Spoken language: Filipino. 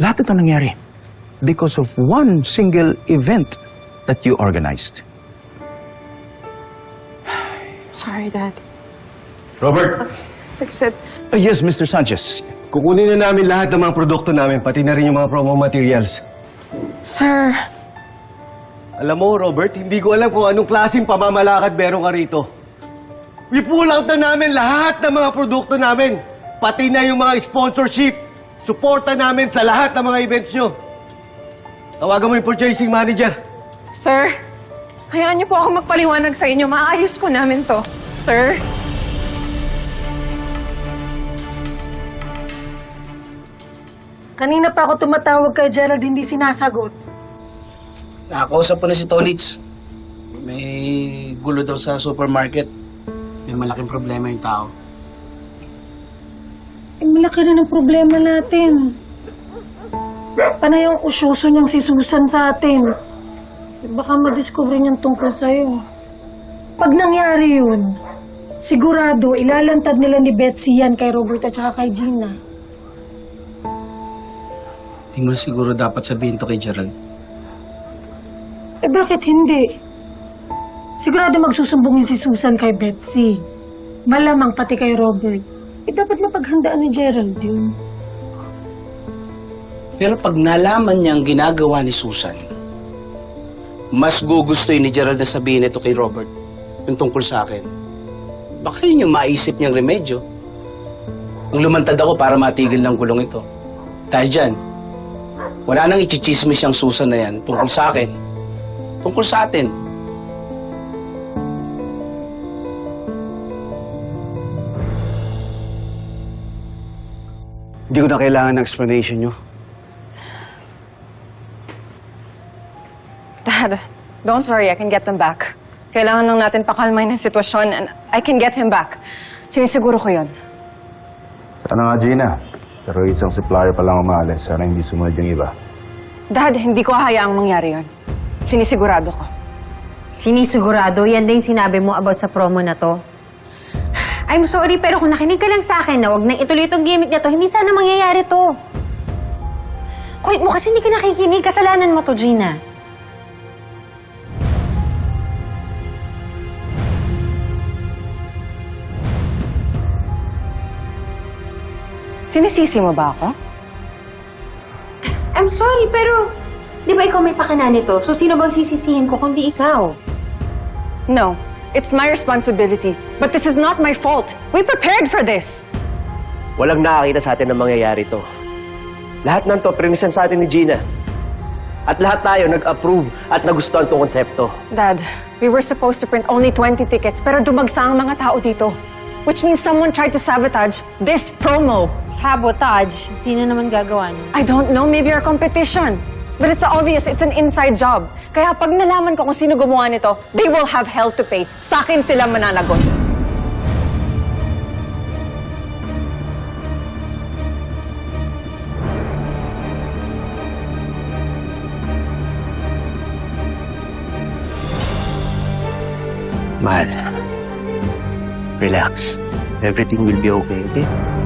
Lahat ito nangyari because of one single event that you organized. Sorry, Dad. Robert, Except, Uh, yes, Mr. Sanchez. kukunin na namin lahat ng mga produkto namin, pati na rin yung mga promo materials. sir, Alam mo, Robert, hindi ko alam kung anong klaseng pamamalakad meron ka rito. We pull out na namin lahat ng mga produkto namin. Pati na yung mga sponsorship. Suporta namin sa lahat ng mga events nyo. Tawagan mo yung purchasing manager. sir, hayaan niyo po ako magpaliwanag sa inyo. Maayos po namin to. Sir, Kanina pa ako tumatawag kay Gerald, hindi sinasagot. Nakakausap ko na si Tonix. May gulo daw sa supermarket. May malaking problema yung tao. Eh, malaki rin ang problema natin. Panay ang usyoso niyang si Susan sa atin. Baka madiscover niyan tungkol sa'yo. Pag nangyari yun, sigurado ilalantad nila ni Betsy yan kay Robert at saka kay Gina. Hindi mo siguro dapat sabihin to kay Gerald. Eh bakit hindi? Sigurado magsusumbungin si Susan kay Betsy. Malamang pati kay Robert. Eh dapat mapaghandaan ni Gerald yun. Pero pag nalaman niya ang ginagawa ni Susan, mas gugustuhin ni Gerald na sabihin ito kay Robert yung tungkol sa akin. Baka yun yung maisip niyang remedyo. Ang lumantad ako para matigil ng gulong ito. Dahil dyan, wala nang ichichismis yung Susan na yan tungkol sa akin. Tungkol sa atin. Hindi ko na kailangan ng explanation nyo. Dad, don't worry. I can get them back. Kailangan lang natin pakalmayin ang sitwasyon and I can get him back. Sinisiguro ko yun. Ano nga, Gina? Pero isang supplier pa lang umalis. Sana hindi sumunod yung iba. Dad, hindi ko hayaang mangyari yun. Sinisigurado ko. Sinisigurado, yan din sinabi mo about sa promo na to. I'm sorry, pero kung nakinig ka lang sa akin na wag nang ituloy itong gimmick na to, hindi sana mangyayari to. Kulit mo kasi hindi ka nakikinig, kasalanan mo to, Gina. Sinisisi mo ba ako? I'm sorry, pero di ba ikaw may pakana nito? So sino bang sisisihin ko kundi ikaw? No. It's my responsibility. But this is not my fault. We prepared for this. Walang nakakita sa atin na mangyayari to. Lahat ng to, prinisan sa atin ni Gina. At lahat tayo nag-approve at nagustuhan tong konsepto. Dad, we were supposed to print only 20 tickets pero dumagsa ang mga tao dito. Which means someone tried to sabotage this promo. Sabotage. Sino naman gagawa nun? I don't know, maybe our competition. But it's obvious, it's an inside job. Kaya pag nalaman ko kung sino gumawa nito, they will have hell to pay. Sa akin sila mananagot. Mahal, relax. Everything will be okay, okay?